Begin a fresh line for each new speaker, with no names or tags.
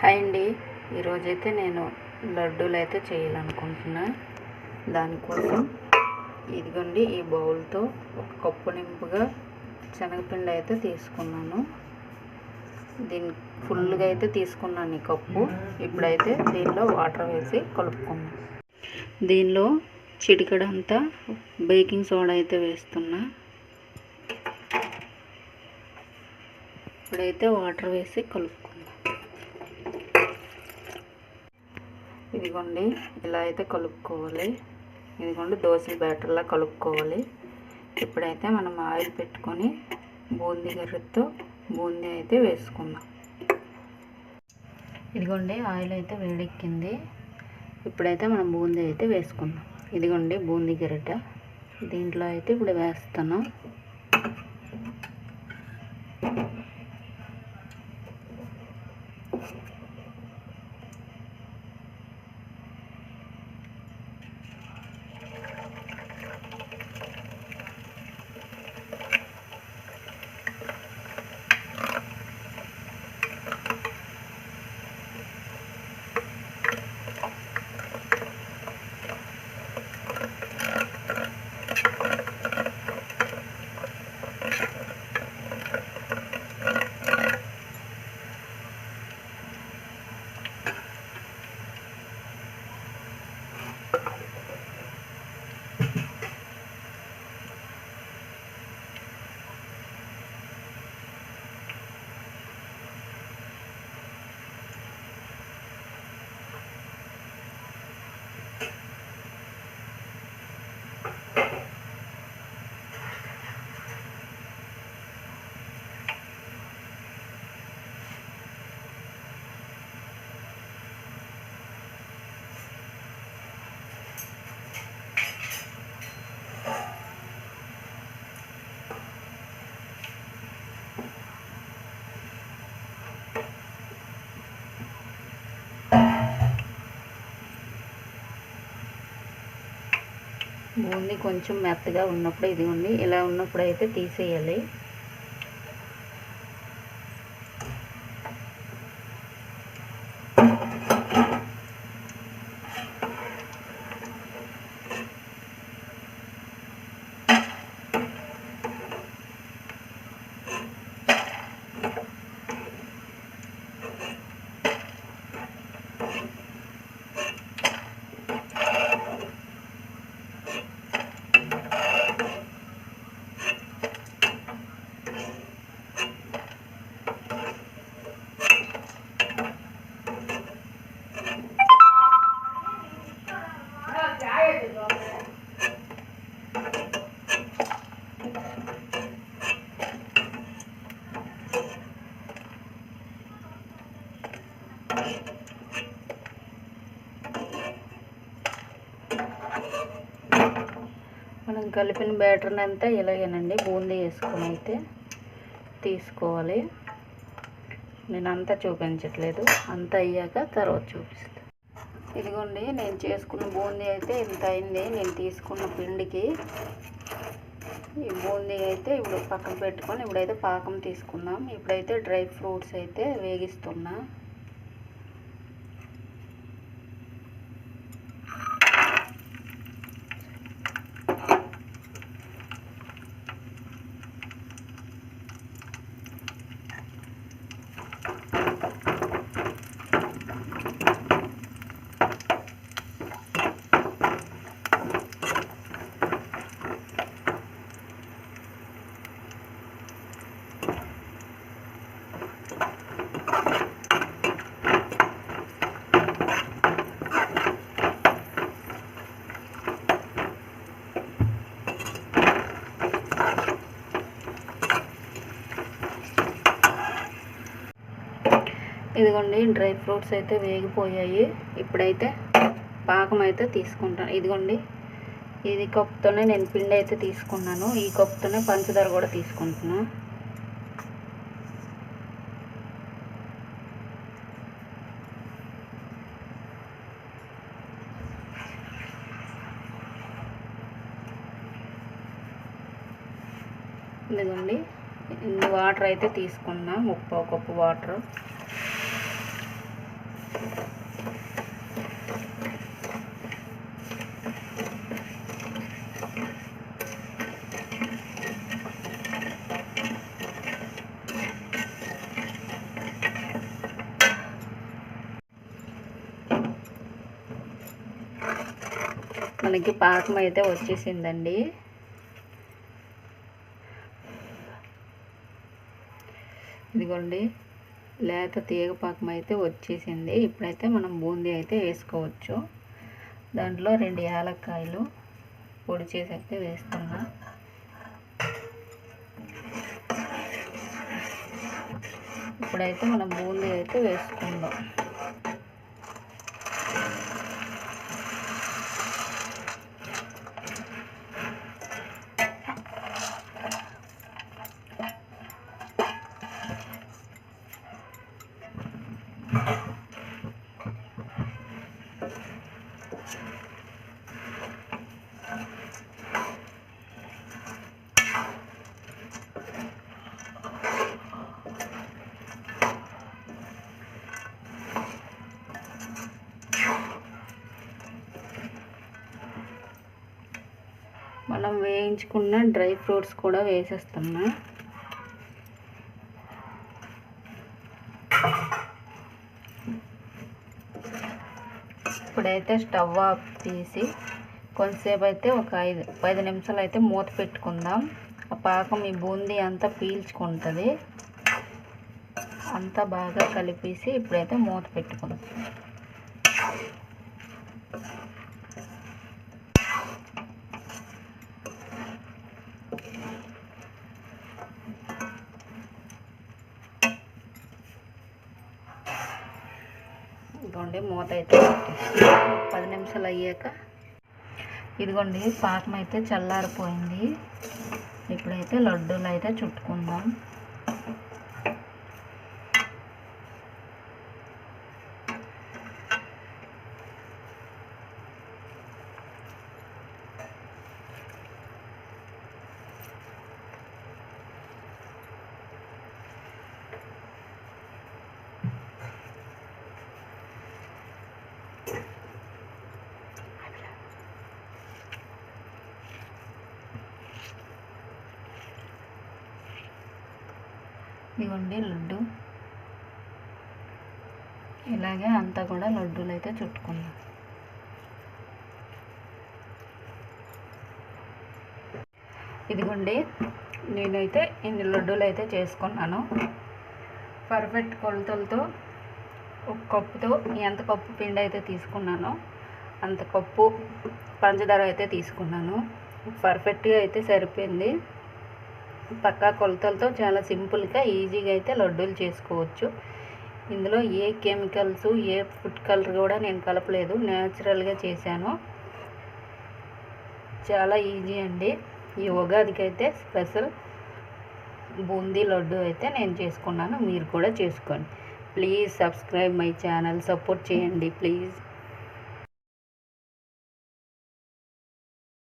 Hi అండి. ఈరోజైతే నేను లడ్డూలు అయితే చేయాలనుకుంటున్నా. దానికోసం ఇదిగోండి ఈ బౌల్తో ఒక కప్పు నింపుగా శనగపిండి అయితే తీసుకున్నాను. దీన్ని ఫుల్గా అయితే తీసుకున్నాను ఈ కప్పు. ఇప్పుడైతే దీనిలో వాటర్ వేసి కలుపుకున్నాను దీనిలో చిటికడంతా బేకింగ్ సోడా అయితే వేస్తున్నా. ఇప్పుడైతే వాటర్ వేసి కలుపుకుందాం. ఇదిగోండి ఇలా అయితే కలుపుకోవాలి. ఇదిగోండి దోశల బ్యాటర్లా కలుపుకోవాలి. ఇప్పుడైతే మనం ఆయిల్ పెట్టుకొని బూందీ గర్రెతో బూందీ అయితే వేసుకుందాం. ఇదిగోండి ఆయిల్ అయితే వేడెక్కింది. ఇప్పుడైతే మనం బూందీ అయితే వేసుకుందాం. ఇదిగోండి బూందీ గరిట. దీంట్లో అయితే ఇప్పుడు వేస్తున్నాం. బూందీ కొంచెం మెత్తగా ఉన్నప్పుడు ఇదిగోండి ఇలా ఉన్నప్పుడు అయితే తీసేయాలి. మనం కలిపిన బ్యాటర్ని అంతా ఇలాగేనండి బూందీ వేసుకొని అయితే తీసుకోవాలి. నేను అంతా చూపించట్లేదు. అంతా అయ్యాక తర్వాత చూపిస్తాను ఇదిగోండి నేను చేసుకున్న బూందీ అయితే ఇంత అయింది. నేను తీసుకున్న పిండికి ఈ బూందీ అయితే ఇప్పుడు పక్కన పెట్టుకొని ఇప్పుడైతే పాకం తీసుకుందాం. ఇప్పుడైతే డ్రై ఫ్రూట్స్ అయితే వేగిస్తున్నా. ఇదిగోండి డ్రై ఫ్రూట్స్ అయితే వేగిపోయాయి. ఇప్పుడైతే పాకం అయితే తీసుకుంటాను. ఇదిగోండి ఇది కప్పుతోనే నేను పిండి అయితే తీసుకున్నాను. ఈ కప్పుతోనే పంచదార కూడా తీసుకుంటున్నా. ఇదిగోండి ఇన్ని వాటర్ అయితే తీసుకున్నా. ముప్పై కప్పు వాటర్. మనకి పాకం అయితే వచ్చేసిందండి. ఇదిగోండి లేత తీగ పాకం అయితే వచ్చేసింది. ఇప్పుడైతే మనం బూందీ అయితే వేసుకోవచ్చు. దాంట్లో రెండు యాలక్కాయలు పొడి చేసి అయితే వేస్తున్నా. ఇప్పుడైతే మనం బూందీ అయితే వేసుకుందాం. మనం వేయించుకున్న డ్రై ఫ్రూట్స్ కూడా వేసేస్తున్నా. ఇప్పుడైతే స్టవ్ ఆఫ్ తీసి కొంతసేపు అయితే ఒక ఐదు పది నిమిషాలు అయితే మూత పెట్టుకుందాం. ఆ పాకం ఈ బూందీ అంతా పీల్చుకుంటుంది. అంతా బాగా కలిపేసి ఇప్పుడైతే మూత పెట్టుకుందాం. ఇదిగోండి మూత అయితే పది నిమిషాలు అయ్యాక ఇదిగోండి పాకం అయితే చల్లారిపోయింది. ఇప్పుడైతే లడ్డూలు అయితే చుట్టుకుందాం. ఇదిగోండి లడ్డు. ఇలాగే అంతా కూడా లడ్డూలు అయితే చుట్టుకుందాం ఇదిగోండి నేనైతే ఇన్ని లడ్డూలు అయితే చేసుకున్నాను. పర్ఫెక్ట్ కొలతలతో ఒక కప్పుతో ఎంత కప్పు పిండి అయితే తీసుకున్నానో. అంత కప్పు పంచదార అయితే తీసుకున్నాను. పర్ఫెక్ట్గా అయితే సరిపోయింది. పక్కా కొలతలతో చాలా సింపుల్గా ఈజీగా అయితే లడ్డూలు చేసుకోవచ్చు. ఇందులో ఏ కెమికల్స్ ఏ ఫుడ్ కలర్ కూడా నేను కలపలేదు. న్యాచురల్గా చేశాను. చాలా ఈజీ అండి. ఈ ఉగాదికి అయితే స్పెషల్ బూందీ లడ్డు అయితే నేను చేసుకున్నాను. మీరు కూడా చేసుకోండి. Please subscribe my channel support చేయండి ప్లీజ్.